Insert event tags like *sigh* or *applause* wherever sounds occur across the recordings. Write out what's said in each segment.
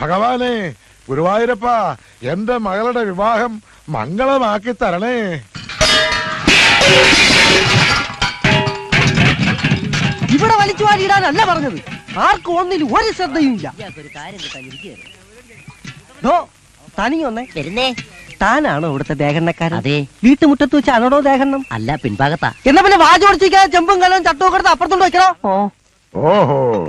ഭഗവാനെ ഗുരുവായൂരപ്പ എന്റെ മകളുടെ വിവാഹം മംഗളമാക്കി തരണേ. ഇവിടെ വലിച്ചു വാരിയിടാനല്ല പറഞ്ഞത്. ആർക്കും ഒന്നിൽ ഒരു ശ്രദ്ധയും ഇല്ല. വരുന്നേ. താനാണോ ഇവിടുത്തെ ദേഹണ്ണക്കാരൻ? അതെ. വീട്ടുമുറ്റത്ത് വെച്ചാണോ ദേഹണ്ണം? അല്ല പിൻഭാഗത്താ. എന്നാ പിന്നെ വാചോടിച്ചിരിക്കാതെ ചെമ്പും കലവും ചട്ടവും കിടത്ത് അപ്പുറത്തോട്ട് വെക്കണോ? ഓ. ഓഹോ.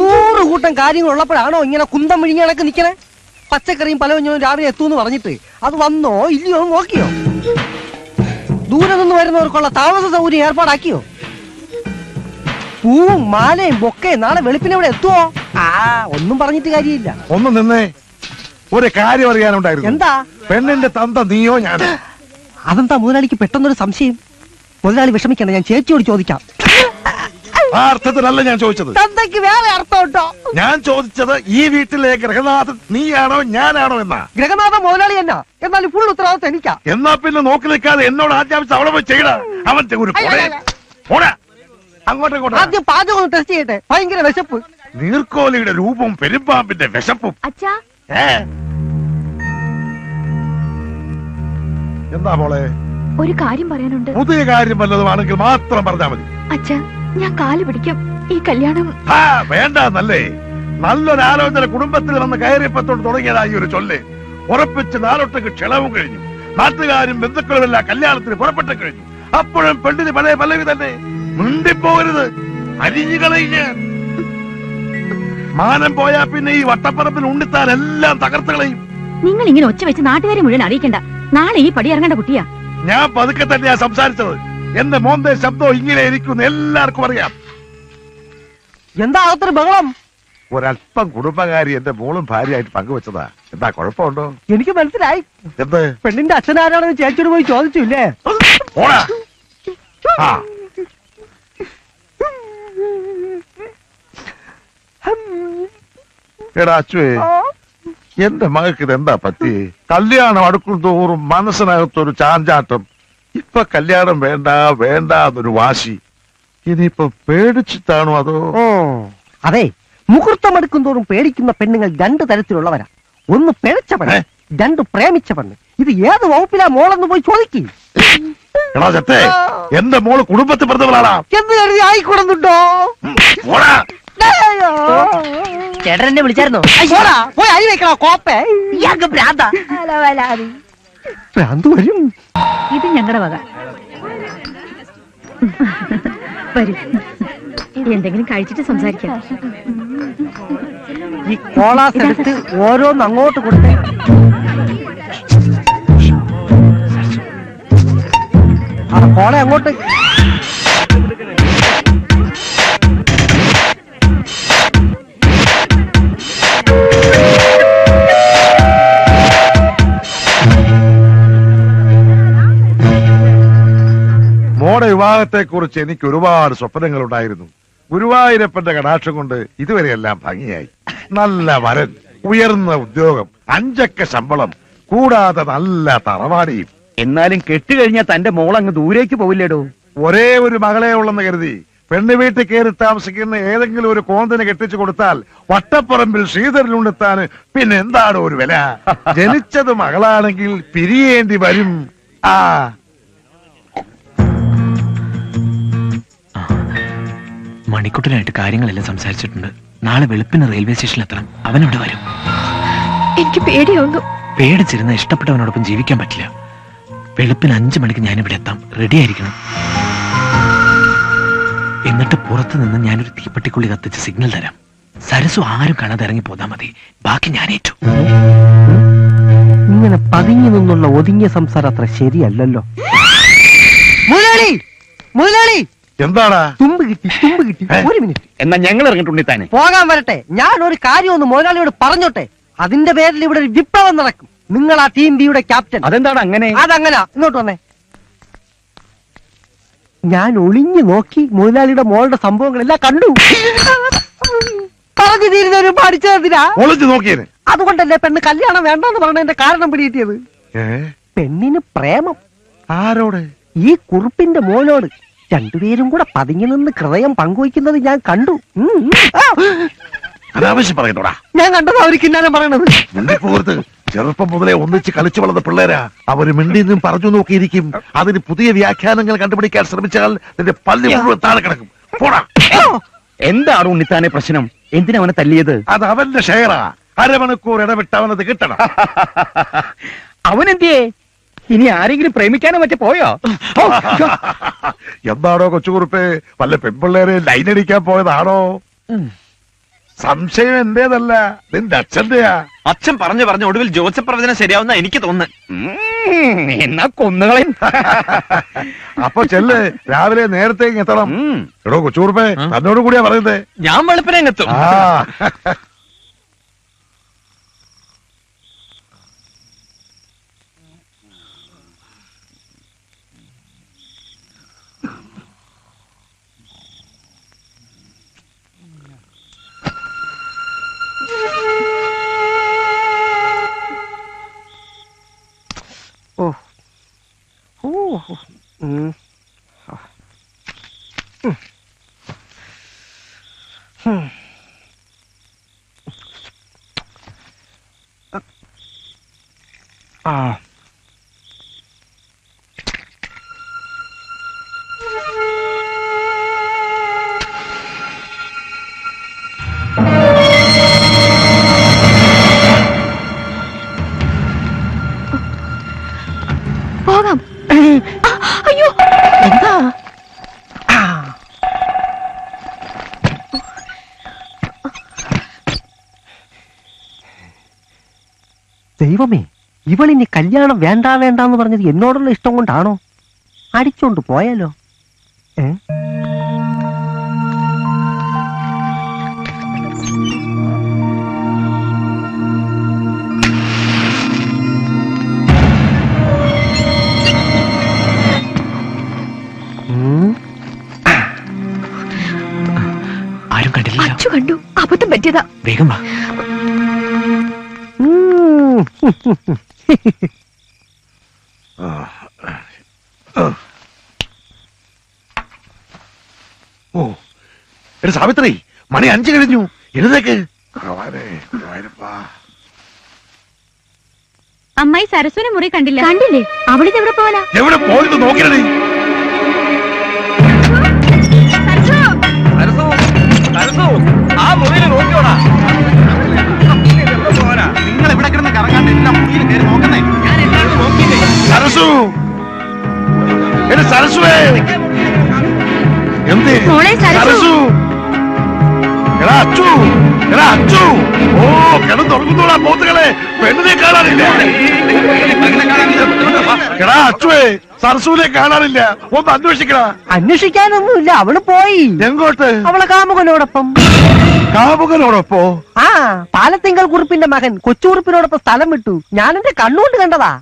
നൂറ് കൂട്ടം കാര്യങ്ങൾ ഉള്ളപ്പോഴാണോ ഇങ്ങനെ കുന്തം കണക്ക് നിക്കണേ? പച്ചക്കറിയും പലവഞ്ഞും രാവിലെ എത്തൂന്ന് പറഞ്ഞിട്ട് അത് വന്നോ ഇല്ലയോ നോക്കിയോ? ദൂരെ നിന്ന് വരുന്നവർക്കുള്ള താമസ സൗകര്യം ഏർപ്പാടാക്കിയോ? പൂവും മാലയും ബൊക്കയും നാളെ വെളുപ്പിനെ ഇവിടെ എത്തുവോ? ആ ഒന്നും പറഞ്ഞിട്ട് കാര്യമില്ല. ഒന്ന് നിന്നേ. ഒരു കാര്യം അറിയാനുണ്ടായിരുന്നു. എന്താ? പെണ്ണിന്റെ തന്ത നീയോ ഞാൻ അതെന്താ മുതലാളിക്ക് പെട്ടെന്നൊരു സംശയം? മുതലാളി വിഷമിക്കണ്ട ഞാൻ ചേച്ചിയോട് ചോദിക്കാം. ആ അർത്ഥത്തിലല്ല ഞാൻ ചോദിച്ചത്. തന്തയ്ക്ക് വേറെ അർത്ഥം ഉണ്ടോ ഞാൻ ചോദിച്ചത് ഈ വീട്ടിലെ ഗ്രഹനാഥൻ നീയാണോ ഞാനാണോ എന്നാ? ഗ്രഹനാഥ മുതലാളി എന്നാ? എന്നാലും ഫുൾ ഉത്തരവാദിത്വം എനിക്കാ. എന്നാ പിന്നെ നോക്കി നിൽക്കാതെ എന്നോട് ആദ്യാവശ്യം അവളെ പോയി ചെയ്യട. അവൻ ചെ- ഒരു കൊടയൻ. പോടാ. അങ്ങോട്ടും ഇങ്ങോട്ടും. ആദ്യം പാചകം ഒന്ന് ടെസ്റ്റ് ചെയ്യട്ടെ. ഭയങ്കര വിശപ്പ്. നീർക്കോലിയുടെ രൂപവും പെരുമ്പാമ്പിന്റെ വിശപ്പും. അച്ഛാ. ഏ? എന്താ മോളെ? ഒരു കാര്യം പറയാനുണ്ട്. പുതിയ കാര്യം വല്ലതുമാണെങ്കിൽ മാത്രം പറഞ്ഞാൽ മതി. അച്ഛാ ഞാൻ കാൽ പിടിക്കും. ഈ കല്യാണം വേണ്ട നല്ലേ. നല്ലൊരു ആലോചന കുടുംബത്തിൽ വന്ന് കയറിയപ്പത്തോട് തുടങ്ങിയതായി ഒരു ചൊല്ല്. ഉറപ്പിച്ച് നാലോട്ടേക്ക് ക്ഷണവും കഴിഞ്ഞു. നാട്ടുകാരും ബന്ധുക്കളും എല്ലാം കല്യാണത്തിന് പുറപ്പെട്ടു കഴിഞ്ഞു. അപ്പോഴും പെണ്ണിന് പല പലവി തന്നെ. മിണ്ടിപ്പോകരുത് അരിഞ്ഞു കളയുക. മാനം പോയാ പിന്നെ ഈ വട്ടപ്പറമ്പിൽ ഉണ്ണിത്താൻ എല്ലാം തകർത്ത് കളയും. നിങ്ങൾ ഇങ്ങനെ ഒച്ച വെച്ച് നാട്ടുകാരെ മുഴുവൻ അറിയിക്കണ്ട. നാളെ ഈ പടി ഇറങ്ങേണ്ട കുട്ടിയാ. ഞാൻ പതുക്കെ തന്നെയാ സംസാരിച്ചത്. എന്റെ മോന്റെ ശബ്ദം ഇങ്ങനെ ഇരിക്കുന്നു എല്ലാവർക്കും അറിയാം. എന്താ അകത്തൊരു ബഹളം? ഒരല്പം കുടുംബകാരി എന്റെ മോളും ഭാര്യയായിട്ട് പങ്കുവെച്ചതാ. എന്താ കുഴപ്പമുണ്ടോ? എനിക്ക് മനസ്സിലായി. എന്ത്? പെണ്ണിന്റെ അച്ഛനാരാണെന്ന് ചേച്ചിയോട് പോയി ചോദിച്ചില്ലേ പോടാ ആ. എടാ അച്ചുവേ എന്റെ മകൾക്ക് എന്താ പറ്റി? കല്യാണം അടുക്കും തോറും മനസ്സിനകത്തൊരു ചാഞ്ചാട്ടം. ഇപ്പൊ കല്യാണം വേണ്ട വേണ്ട എന്നൊരു വാശി. ഇനിയിപ്പൊ പേടിച്ചിട്ടാണോ അതോ? അതെ. മുഹൂർത്തമെടുക്കും തോറും പേടിക്കുന്ന പെണ്ണുങ്ങൾ രണ്ട് തരത്തിലുള്ളവരാ. ഒന്ന് പിഴച്ച പെണ്ണ് രണ്ട് പ്രേമിച്ച പെണ്ണ് ഇത് ഏത് വകുപ്പിലാ മോളെന്ന് പോയി ചോദിക്കും. എടാ ചത്തേ എന്റെ മോൾ കുടുംബത്തിൽ പറഞ്ഞവളാടാ എന്ന് കരുതി ആയിക്കൊടുന്നുണ്ടോ? ചേട്ടൻ എന്നെ വിളിച്ചായിരുന്നോ? പോയി അരി വെക്കണോ കോപ്പേ? ഭ്രാന്താ. ഭ്രാന്ത് വരും ഇത് ഞങ്ങളുടെ വക. വരും. എന്തെങ്കിലും കഴിച്ചിട്ട് സംസാരിക്കാം. ഈ കോളാസ് എടുത്ത് ഓരോന്ന് അങ്ങോട്ട് കൊടുത്തേ. ആ കോള അങ്ങോട്ട്. മോടെ വിവാഹത്തെ കുറിച്ച് എനിക്ക് ഒരുപാട് സ്വപ്നങ്ങൾ ഉണ്ടായിരുന്നു ഗുരുവായൂരപ്പന്റെ കടാക്ഷം കൊണ്ട് ഇതുവരെയെല്ലാം ഭംഗിയായി. നല്ല വരൻ ഉയർന്ന ഉദ്യോഗം അഞ്ചക്ക ശമ്പളം കൂടാതെ നല്ല തറവാടിയും. എന്നാലും കെട്ടുകഴിഞ്ഞാൽ തന്റെ മോൾ അങ്ങ് ദൂരേക്ക് പോവില്ലേടോ? ഒരേ ഒരു മകളെ ഉള്ളെന്ന് കരുതി. പെണ്ണ് വീട്ടിൽ കയറി താമസിക്കുന്ന ഏതെങ്കിലും ഒരു കോന്തിന് കെട്ടിച്ചു കൊടുത്താൽ വട്ടപ്പറമ്പിൽ ശ്രീധരനുണ്ടെത്താന് പിന്നെ എന്താണ് ഒരു വില? *laughs* ജനിച്ചത് മകളാണെങ്കിൽ പിരിയേണ്ടി വരും. ആ മണിക്കുട്ടനായിട്ട് കാര്യങ്ങളെല്ലാം സംസാരിച്ചിട്ടുണ്ട്. നാളെ വെളുപ്പിന് റെയിൽവേ സ്റ്റേഷനിൽ എത്തണം. അവനവിടെ വരും. എനിക്ക് പേടിയാവുന്നു. പേടിച്ചിരുന്ന ഇഷ്ടപ്പെട്ടവനോടൊപ്പം ജീവിക്കാൻ പറ്റില്ല. വെളുപ്പിന് അഞ്ചു മണിക്ക് ഞാനിവിടെ എത്താം. റെഡി ആയിരിക്കണം. എന്നിട്ട് പുറത്തു നിന്ന് ഞാനൊരു തീപ്പെട്ടിക്കുള്ളി കത്തിച്ച് സിഗ്നൽ തരാം. സരസു ആരും കാണാതെ ഇറങ്ങി പോതാ മതി. ബാക്കി ഞാൻ ഏറ്റു ഇങ്ങനെ പതിഞ്ഞു നിന്നുള്ള ഒതുങ്ങിയ സംസാരം അത്ര ശരിയല്ലല്ലോ. മുതലാളി! മുതലാളി! എന്താടാ? തുമ്പ് കിട്ടി തുമ്പ് കിട്ടി. ഒരു മിനിറ്റ്. എന്നാ ഞങ്ങൾ ഇറങ്ങിട്ടുണ്ണിത്താനെ പോകാൻ വരട്ടെ. ഞാൻ ഒരു കാര്യം ഒന്ന് മുതലാളിയോട് പറഞ്ഞോട്ടെ? അതിന്റെ പേരിൽ ഇവിടെ ഒരു വിപ്ലവം നടക്കും. നിങ്ങൾ ആ ടീം ബിയുടെ ക്യാപ്റ്റൻ അതെന്താണ് അങ്ങനെ? അതങ്ങനെ. ഇങ്ങോട്ട് വന്നേ. ഞാൻ ഒളിഞ്ഞു നോക്കി മുതലാളിയുടെ മോളുടെ സംഭവങ്ങളെല്ലാം കണ്ടു. പറഞ്ഞു തീരുന്നവരും പഠിച്ചതിനാ ഒളിച്ചു നോക്കിയേന് അതുകൊണ്ടല്ലേ പെണ്ണ് കല്യാണം വേണ്ടെന്ന് പറഞ്ഞതിന്റെ കാരണം പിടികിട്ടിയത് പെണ്ണിന് പ്രേമം. ആരോട്? ഈ കുറുപ്പിന്റെ മോനോട്. രണ്ടുപേരും കൂടെ പതിങ്ങി നിന്ന് ഹൃദയം പങ്കുവയ്ക്കുന്നത് ഞാൻ കണ്ടു. അനാവശ്യം പറയുന്നോടാ. ഞാൻ കണ്ടത് അവർ കിന്നാരം പറയണത്. മിണ്ടിപ്പോകരുത്. ചെറുപ്പം മുതലേ ഒന്നിച്ച് കളിച്ചു വളർന്ന പിള്ളേരാ. അവർ മിണ്ടിന്നും പറഞ്ഞു നോക്കിയിരിക്കും. അതിന് പുതിയ വ്യാഖ്യാനങ്ങൾ കണ്ടുപിടിക്കാൻ ശ്രമിച്ചാൽ നിന്റെ പല്ലി മുഴുവൻ താഴെ കിടക്കും. പോടാ. എന്താണ് ഉണ്ണിത്താനെ പ്രശ്നം? എന്തിനാ അവനെ തല്ലിയത്? അത് അവന്റെ ഷെയറാ. അരമണിക്കൂർ ഇടവിട്ട് അവനത് കിട്ടണം. *laughs* അവനെന്തിയേ? ഇനി ആരെങ്കിലും പ്രേമിക്കാനോ മറ്റേ പോയോ. എന്താണോ കൊച്ചുകുറുപ്പേ? വല്ല പെൺപിള്ളേരെ ലൈനടിക്കാൻ പോയതാണോ? സംശയം എന്തേതല്ല? നിന്റെ അച്ഛന്റെയാ അച്ഛൻ പറഞ്ഞു പറഞ്ഞു ഒടുവിൽ ജോസഫ് പ്രവചനം ശരിയാവുന്ന എനിക്ക് തോന്നുന്നു. എന്നാ കൊന്നുകളെ. അപ്പൊ ചെല്ല് രാവിലെ നേരത്തെ എത്തണം. എടോ കൊച്ചുകുറുപ്പേ തന്നോട് കൂടിയാ പറയുന്നത് ഞാൻ വെളുപ്പിനെ ആ. ആ. എന്താ? ദൈവമേ ഇവളിനി കല്യാണം വേണ്ട വേണ്ട എന്ന് പറഞ്ഞത് എന്നോടുള്ള ഇഷ്ടം കൊണ്ടാണോ? അടിച്ചോണ്ട് പോയാലോ? ഏ? അച്ചു കണ്ടു. അബദ്ധം പറ്റിയതാ. വേഗം. ഓ. എടി സാവിത്രി മണി അഞ്ചു കഴിഞ്ഞു. എഴുന്നേക്ക്. അമ്മായി സരസ്വനെ മുറി കണ്ടില്ല. കണ്ടില്ലേ? അവളിത് എവിടെ പോവാനാ? എവിടെ പോയിട്ട് നോക്കിയടി. അച്ചു എടാ അച്ചു ഓ കിടന്നുറങ്ങുന്നോടാ പോത്തുകളെ പെണ്ണിനെ കാണാനില്ല. എടാ അച്ചുവേ സരസുവിനെ കാണാനില്ല. ഒന്ന് അന്വേഷിക്കണ അന്വേഷിക്കാനൊന്നുമില്ല അവൾ പോയി. എങ്കോട്ട് അവളെ കാമുകനോടൊപ്പം. കാമുകനോടൊപ്പോ? ആ പാലത്തിങ്കൽ കുറിപ്പിന്റെ മകൻ കൊച്ചുകുറിപ്പിനോടൊപ്പം സ്ഥലം വിട്ടു. ഞാൻ എന്റെ കണ്ണുകൊണ്ട് കണ്ടതാ.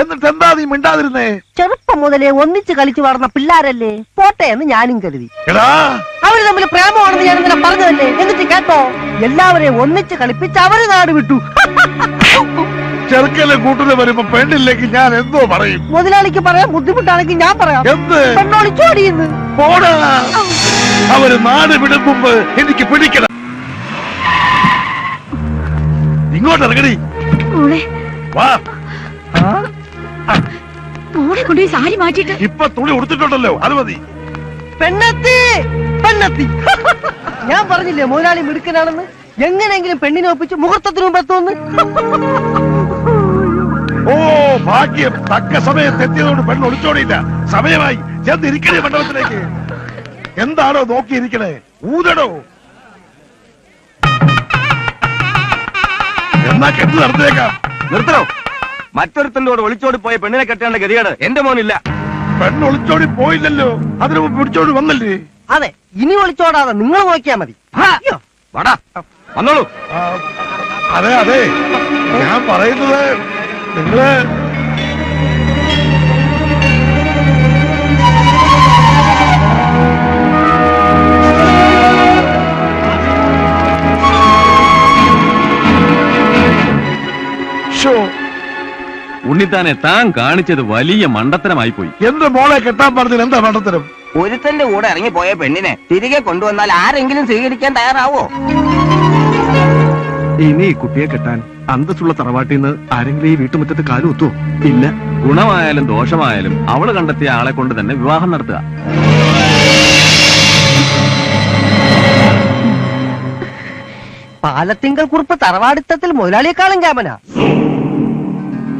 എന്നിട്ട് എന്താ നീ മിണ്ടാതിരുന്നേ? ചെറുപ്പം മുതലേ ഒന്നിച്ച് കളിച്ചു വളർന്ന പിള്ളാരല്ലേ? പോട്ടെ എന്ന് ഞാനും കരുതി. എടാ! അവർ തമ്മിൽ പ്രേമമാണെന്ന് ഞാൻ ഇന്നലെ പറഞ്ഞതല്ലേ? എന്നിട്ട് കേട്ടോ എല്ലാവരെയും ഒന്നിച്ച് കളിപ്പിച്ച് അവർ നാട് വിട്ടു. ചെറുക്കലെ കൂട്ടിന് വരുമ്പോ പെണ്ണില്ലെങ്കിൽ ഞാൻ എന്തോ പറയും. മുതലാളിക്ക് പറയാൻ ബുദ്ധിമുട്ടാണെങ്കിൽ ഞാൻ പറയാം. എന്ത്? പെണ്ണോളിച്ചോടിയെന്ന് പോടാ! അവർ നാട് വിടും മുമ്പ് എനിക്ക് പിടിക്കണം. ഇങ്ങോട്ട് ഇറങ്ങടി. വാ. മോളെ കൊണ്ടുപോയി സാരി മാറ്റിട്ട് ഇപ്പൊ തുണി ഉടുത്തിട്ടുണ്ടല്ലോ അത് മതി. പെണ്ണത്തി പെണ്ണത്തി. ഞാൻ പറഞ്ഞില്ലേ മുതലാളി മിടുക്കനാണെന്ന്? എങ്ങനെയെങ്കിലും പെണ്ണിനെ ഒപ്പിച്ച് മുഹൂർത്തത്തിന് മുമ്പ് എത്തുമെന്ന്? ഓ ഭാഗ്യം. തക്ക സമയത്ത് എത്തിയതുകൊണ്ട് പെണ്ണ് ഒളിച്ചോടിയില്ല. സമയമായി. ചെന്നിരിക്കണേ മണ്ഡപത്തിലേക്ക്. എന്താണോ നോക്കിയിരിക്കണേ? ഊതടോ. എന്നാ കെട്ടു നടത്തിയേക്കാം. നിർത്തണോ. മറ്റൊരുത്തന്റെ കൂടെ ഒളിച്ചോടി പോയ പെണ്ണിനെ കെട്ടേണ്ട ഗതികേട് എന്റെ മോനില്ല. പെണ്ണ് ഒളിച്ചോടി പോയില്ലല്ലോ. അതിനു മുമ്പ് പിടിച്ചോടി വന്നല്ലേ? അതെ ഇനി ഒളിച്ചോടാതെ നിങ്ങൾ നോക്കിയാ മതി. അയ്യോ, വാടാ വന്നോളൂ. അതെ അതെ. ഞാൻ പറയുന്നത് നിങ്ങൾ ഉണ്ണിത്താനെ താൻ കാണിച്ചത് വലിയ മണ്ടത്തരമായി പോയി എന്ത് മോളെ കെട്ടാൻ പറഞ്ഞതിൽ എന്താ മണ്ടത്തരം? ഒരുത്തന്റെ കൂടെ ഇറങ്ങിപ്പോയ പെണ്ണിനെ തിരികെ കൊണ്ടുവന്നാൽ ആരെങ്കിലും സ്വീകരിക്കാൻ തയ്യാറാവോ? ഇനി ഈ കുട്ടിയെ കെട്ടാൻ അന്തസ്സുള്ള തറവാട്ടിൽ നിന്ന് ആരെങ്കിലും ഈ വീട്ടുമുറ്റത്ത് കാലുകുത്തോ ഇല്ല. ഗുണമായാലും ദോഷമായാലും അവൾ കണ്ടെത്തിയ ആളെ കൊണ്ട് തന്നെ വിവാഹം നടത്തുക. പാലത്തിങ്കൽ കുറിപ്പ് തറവാടിത്തത്തിൽ മുതലാളിയെക്കാളും ക്യാമനാ.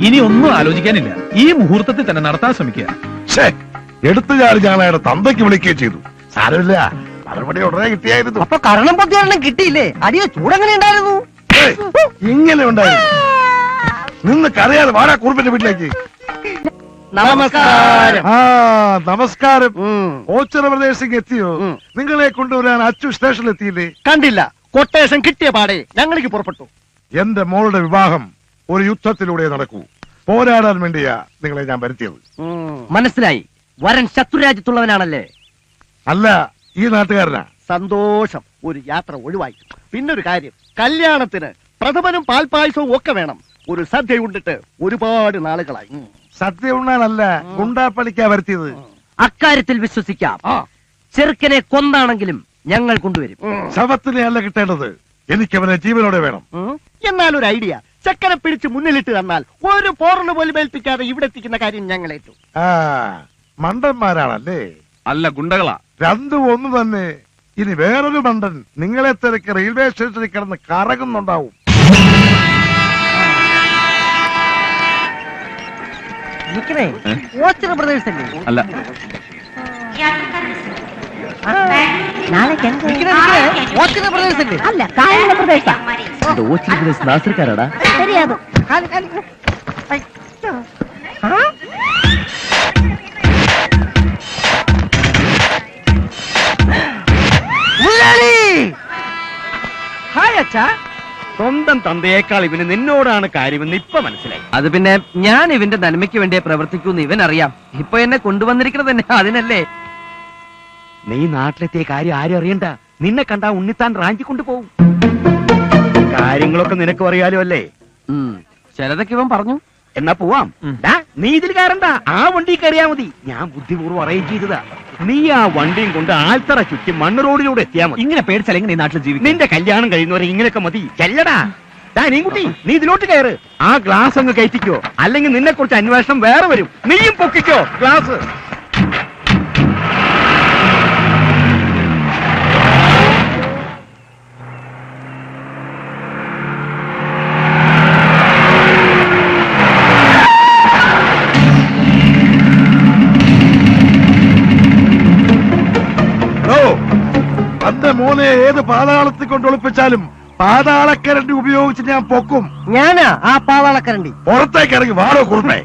ഇനി ഒന്നും ആലോചിക്കാനില്ല. ഈ മുഹൂർത്തത്തിൽ തന്നെ നടത്താൻ ശ്രമിക്കുക. ഛേ എടുത്തു ചാടി ഞാൻ അയാളുടെ തന്തയ്ക്ക് വിളിക്കുകയും ചെയ്തു. സാരമില്ല മറുപടി ഉടനെ കിട്ടിയായിരുന്നു. അപ്പൊ കരണം പൊത്തിയൊരെണ്ണം കിട്ടിയില്ലേ? അടിയോ ചൂടെങ്ങനെ ഉണ്ടായിരുന്നു? ഇങ്ങനെ ഉണ്ടായിരുന്നു. നിന്ന് കരയാതെ വാടാ കുറുപ്പിന്റെ വീട്ടിലേക്ക്. നമസ്കാരം. ആ നമസ്കാരം. ഓച്ചിറ പ്രദേശത്തേക്ക് എത്തിയോ? നിങ്ങളെ കൊണ്ടുവരാൻ അച്ചു സ്റ്റേഷനിൽ എത്തിയില്ലേ കണ്ടില്ല കൊട്ടേഷൻ കിട്ടിയ പാടെ ഞങ്ങൾക്ക് പുറപ്പെട്ടു. എന്റെ മോളുടെ വിവാഹം. ഒരു യുദ്ധത്തിലൂടെ നടക്കൂ. പോരാടാൻ വേണ്ടിയാ നിങ്ങളെ ഞാൻ വരുത്തിയത്. മനസ്സിലായി. വരൻ ശത്രുരാജ്യത്തുള്ളവനാണല്ലേ? അല്ല ഈ നാട്ടുകാരനാ. സന്തോഷം. ഒരു യാത്ര ഒഴിവായി. പിന്നൊരു കാര്യം. കല്യാണത്തിന് പ്രഥമനും പാൽപായസവും ഒക്കെ വേണം. ഒരു സദ്യ ഉണ്ടിട്ട് ഒരുപാട് നാളുകളായി. സദ്യ ഉണ്ണാനല്ല ഗുണ്ടാപ്പണിക്കാ വരുത്തിയത്. അക്കാര്യത്തിൽ വിശ്വസിക്കാം. ചെറുക്കനെ കൊന്നാണെങ്കിലും ഞങ്ങൾ കൊണ്ടുവരും. ശവത്തിനെ അല്ല കിട്ടേണ്ടത്. എനിക്ക് അവനെ ജീവനോടെ വേണം. എന്നാൽ എന്നാലൊരു ഐഡിയ. ചക്കനെ പിടിച്ച് മുന്നിലിട്ട് തന്നാൽ ഒരു പോറിന് പോലും ഏൽപ്പിക്കാതെ ഇവിടെ എത്തിക്കുന്ന കാര്യം ഞങ്ങൾ ഏറ്റു. ആ മണ്ടന്മാരാണല്ലേ? അല്ല ഗുണ്ടകളാ. രണ്ടും ഒന്ന് തന്നെ. ഇനി വേറൊരു മണ്ടൻ നിങ്ങളെ തിരക്ക് റെയിൽവേ സ്റ്റേഷനിൽ കിടന്ന് കറങ്ങുന്നുണ്ടാവും. അല്ല നിക്കണേ, നിക്കണേ. ഓച്ചിറ പ്രദേശല്ലേ അല്ല കായലിലെ പ്രദേശ നാസർക്കാരാടാ! ഹായ് അച്ഛാ. സ്വന്തം തന്തയേക്കാൾ ഇവന് നിന്നോടാണ് കാര്യമെന്ന് ഇപ്പൊ മനസ്സിലായി. അത് പിന്നെ ഞാൻ ഇവന്റെ നന്മയ്ക്ക് വേണ്ടിയേ പ്രവർത്തിക്കൂന്ന് ഇവൻ അറിയാം ഇപ്പൊ എന്നെ കൊണ്ടുവന്നിരിക്കുന്നത് തന്നെ അതിനല്ലേ? നീ നാട്ടിലെത്തിയ കാര്യം ആരും അറിയണ്ട. നിന്നെ കണ്ടാ ഉണ്ണിത്താൻ റാഞ്ചി കൊണ്ടുപോകും. കാര്യങ്ങളൊക്കെ നിനക്ക് അറിയാലോ അല്ലേ. ചിലതൊക്കെ ഇവൻ പറഞ്ഞു. എന്നാ പോവാം. നീ ഇതിൽ കയറണ്ട. ആ വണ്ടി കയറിയാ മതി. ഞാൻ ബുദ്ധിപൂർവം അറേഞ്ച് ചെയ്തതാ. നീ ആ വണ്ടിയും കൊണ്ട് ആൽത്തറ ചുറ്റി മണ്ണ് റോഡിലൂടെ എത്തിയാ മതി. ഇങ്ങനെ പേടിച്ചാൽ എങ്ങനെ നാട്ടിൽ ജീവിക്കും? നിന്റെ കല്യാണം കഴിയുന്നവരെ ഇങ്ങനെയൊക്കെ മതി. ചെല്ലടാ. നീൻകുട്ടി നീ ഇതിലോട്ട് കയറ്. ആ ഗ്ലാസ് അങ്ങ് കയറ്റിക്കോ. അല്ലെങ്കിൽ നിന്നെ കുറിച്ച് അന്വേഷണം വേറെ വരും. നീയും പൊക്കിക്കോ. ഗ്ലാസ്. ഞാൻ പൊക്കും. ഞാനാ ആ പാവാളക്കരണ്ടി. പുറത്തേക്ക് ഇറങ്ങി വാടോ കുറുമേ.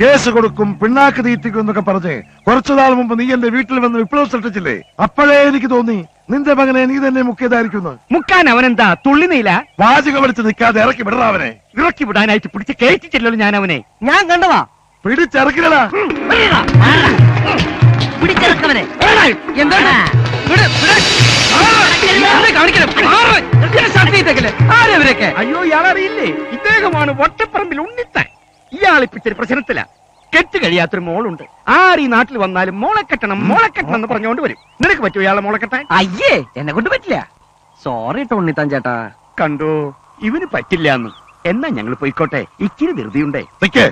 കേസ് കൊടുക്കും പിണ്ണാക്ക് തീറ്റിക്കും എന്നൊക്കെ പറഞ്ഞ് കുറച്ചു നാൾ മുമ്പ് നീ എന്റെ വീട്ടിൽ വന്ന് വിപ്ലവം സൃഷ്ടിച്ചില്ലേ? അപ്പോഴേ എനിക്ക് തോന്നി നിന്റെ മകനെ നീ തന്നെ മുക്കിയതായിരിക്കുന്നു മുക്കാൻ അവനെന്താ? തുള്ളി നീല? വാചകം അടിച്ച് നിൽക്കാതെ ഇറക്കി വിടറ അവനെ. ഇറക്കി വിടാനായിട്ട് പിടിച്ച് കയറ്റിച്ചില്ലല്ലോ ഞാൻ അവനെ. ഞാൻ കണ്ടതാ. പിടിച്ചിറക്കില്ലടാ. പിടിച്ചിറക്കവനെ എന്താണ് ആരവരൊക്കെ അയ്യോ ഇയാളറിയില്ലേ? ഇദ്ദേഹമാണ് വട്ടപ്പറമ്പിൽ ഉണ്ണിത്താൻ. ഇയാളിപ്പിച്ചൊരു പ്രശ്നത്തില. കെട്ട് കഴിയാത്തൊരു മോളുണ്ട്. ആര് ഈ നാട്ടിൽ വന്നാലും മോളെ കെട്ടണം മോളെ കെട്ടണം എന്ന് പറഞ്ഞുകൊണ്ട് വരും. നിനക്ക് പറ്റുമോ ഇയാളെ മോളെ കെട്ടാൻ? അയ്യേ എന്നെ കൊണ്ട് പറ്റില്ല. സോറി ടോണിത്താൻ ചേട്ടാ. കണ്ടോ ഇവന് പറ്റില്ല എന്ന് എന്നാ ഞങ്ങൾ പോയിക്കോട്ടെ? ഇച്ചിരി ധൃതിയുണ്ടേ. നിക്കേ.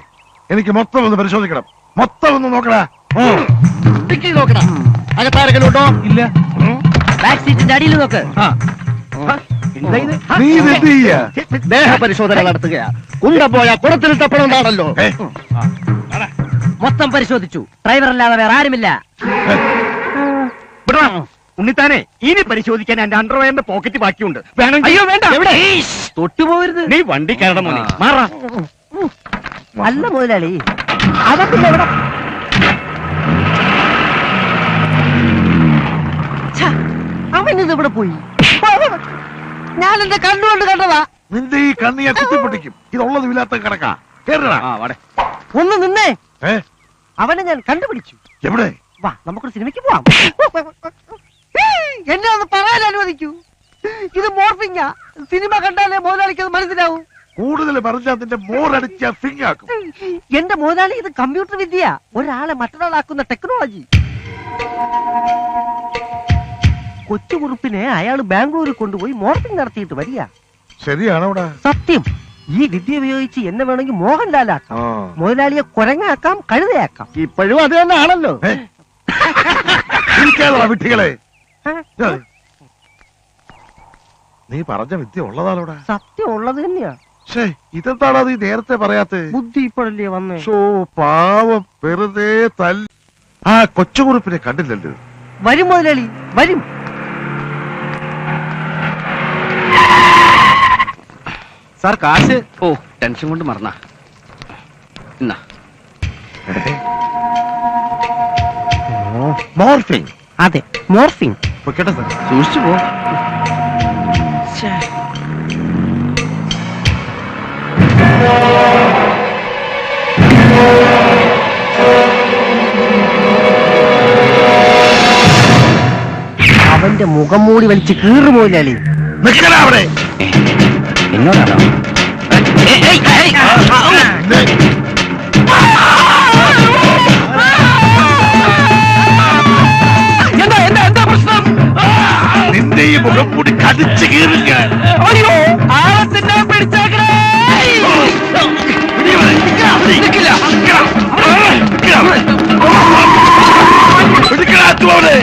എനിക്ക് മൊത്തം ഒന്ന് പരിശോധിക്കണം. മൊത്തം ഒന്ന് നോക്കടാ. നോക്കടാ. അകത്താരെങ്കിലും ഉണ്ടോ? ഇല്ല. ബാക്ക് സീറ്റിന്റെ അടിയിൽ നോക്ക്. ആ, എന്താ ഇത്? ആ, നീ ഇത് എന്ത് ചെയ്യാ? ദേഹ പരിശോധന നടത്തുകയാ. കുണ്ട പോയ കുളത്തിൽ തപ്പണുണ്ടാണല്ലോ മൊത്തം പരിശോധിച്ചു. ഡ്രൈവർ അല്ലാതെ വേറെ ആരുമില്ല. ഉണ്ണിത്താനെ ഇനി പരിശോധിക്കാൻ എന്റെ അണ്ടർവെയറിന്റെ പോക്കറ്റ് ബാക്കിയുണ്ട്. വേണം. അയ്യോ വേണ്ട. എവിടെ? തൊട്ടുപോകരുത്. നീ വണ്ടി കയറണം മോനെ. മാറാ. അല്ല മുതലാളി. അതൊക്കെ എവിടെ? അവൻ ഇത് ഇവിടെ പോയി. ഞാൻ എന്റെ കണ്ണുകൊണ്ട് കണ്ടതാ. നിന്റെ ഈ കണ്ണ് ഞാൻ കുത്തിപ്പൊട്ടിക്കും. ഇതുള്ളത് ഇല്ലാത്ത കിടക്കാ. കേരള ഒന്ന് നിന്നേ. അവനെ ഞാൻ കണ്ടുപിടിച്ചു. എവിടെ? വാ നമുക്കൊരു സിനിമയ്ക്ക് പോവാം. എന്നെ ഒന്ന് പറയാൻ അനുവദിക്കൂ. ഇത് മോർഫിങ്ങാ. സിനിമ കണ്ടാലേ മുതലാളിക്ക് അത് മനസ്സിലാവും. കൂടുതൽ പറഞ്ഞാൽ നിന്റെ മോറടിച്ച ഫിങ്ങാക്കും എന്റെ മുതലാളി ഇത് കമ്പ്യൂട്ടർ വിദ്യ ഒരാളെ മറ്റൊരാളാക്കുന്ന ടെക്നോളജി. കൊച്ചുകുറുപ്പിനെ അയാൾ ബാംഗ്ലൂരിൽ കൊണ്ടുപോയി മോർപ്പിംഗ് നടത്തിയിട്ട് വരിക. ശരിയാണോടാ? സത്യം ഈ വിദ്യ ഉപയോഗിച്ച് എന്നെ വേണമെങ്കിൽ മോഹൻലാലാക്കാം. മുതലാളിയെ കുരങ്ങാക്കാം കഴുതയാക്കാം. ഇപ്പോഴും അത് തന്നെ ആണല്ലോ വിട്ടികളെ നീ പറഞ്ഞ വിദ്യ ഉള്ളതാലോടാ. സത്യം ഉള്ളത് തന്നെയാ. ഷേ ഇതെന്താടാ നീ നേരത്തെ പറയാത്ത? ബുദ്ധി ഇപ്പോഴല്ലേ വന്നേ? ഷോ പാവം വെറുതെ തല്ലി. ആ കൊച്ചുകുറിപ്പിനെ കണ്ടില്ലല്ലോ. വരും മുതലാളി വരും. സാർ കാശ്? ഓ ടെൻഷൻ കൊണ്ട് മറന്ന. എന്നാ മോർഫിംഗ് അതെ മോർഫിംഗ് കേട്ടോ സാർ. സൂക്ഷിച്ചു പോ. അവന്റെ മുഖം മൂടി വലിച്ച് കീറു മുതലാളി നിക്കടാ അവിടെ. എന്നോടാണോ ദേ. എന്താ എന്താ എന്താ പ്രശ്നം? നിന്റെ ഈ മുഖം കൂടി കടിച്ചു കീറുക അയ്യോ ആളത്തിന്റെ പിടിച്ചേക്കണേ. നിൽക്കില്ല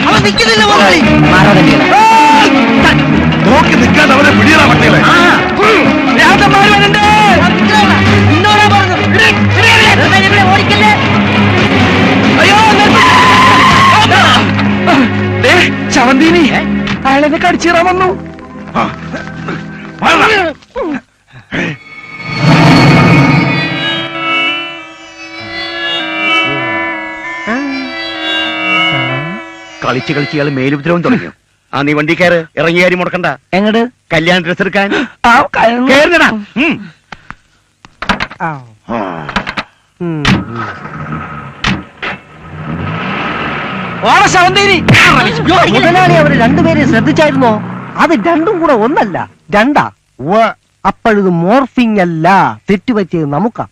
അവൻ നിൽക്കുന്നില്ല മുതലാളി നോക്കി നിൽക്കാതെ അവനെ പിടിയടാ പട്ടികളെ അയാളെന്നെ കടിച്ചീറാൻ വന്നു. കളിച്ച് കളിച്ച് ഇയാൾ മേലുപദ്രവം തുടങ്ങി. ആ നീ വണ്ടി കയറ്. ഇറങ്ങി കാര്യം മുടക്കണ്ട. എങ്ങട്? കല്യാണ ഡ്രസ് എടുക്കാൻ. ആ മുതലാളി അവർ രണ്ടുപേരെ ശ്രദ്ധിച്ചായിരുന്നോ? അത് രണ്ടും കൂടെ ഒന്നല്ല രണ്ടാ. അപ്പോഴത് അപ്പോഴിത് മോർഫിംഗ് അല്ല തെറ്റുപറ്റിയത് നമുക്കാ.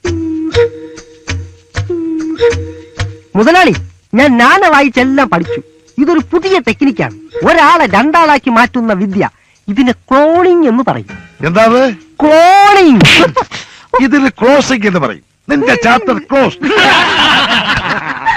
മുതലാളി ഞാൻ നാന വായിച്ചെല്ലാം പഠിച്ചു. ഇതൊരു പുതിയ ടെക്നിക്കാണ്. ഒരാളെ രണ്ടാളാക്കി മാറ്റുന്ന വിദ്യ ഇതിനെ ക്ലോണിംഗ് എന്ന് പറയും. എന്താ ക്ലോണിംഗ് ഇതിന് ക്ലോസിംഗ് എന്ന് പറയും. നിന്റെ ചാപ്റ്റർ ക്ലോസ് *laughs*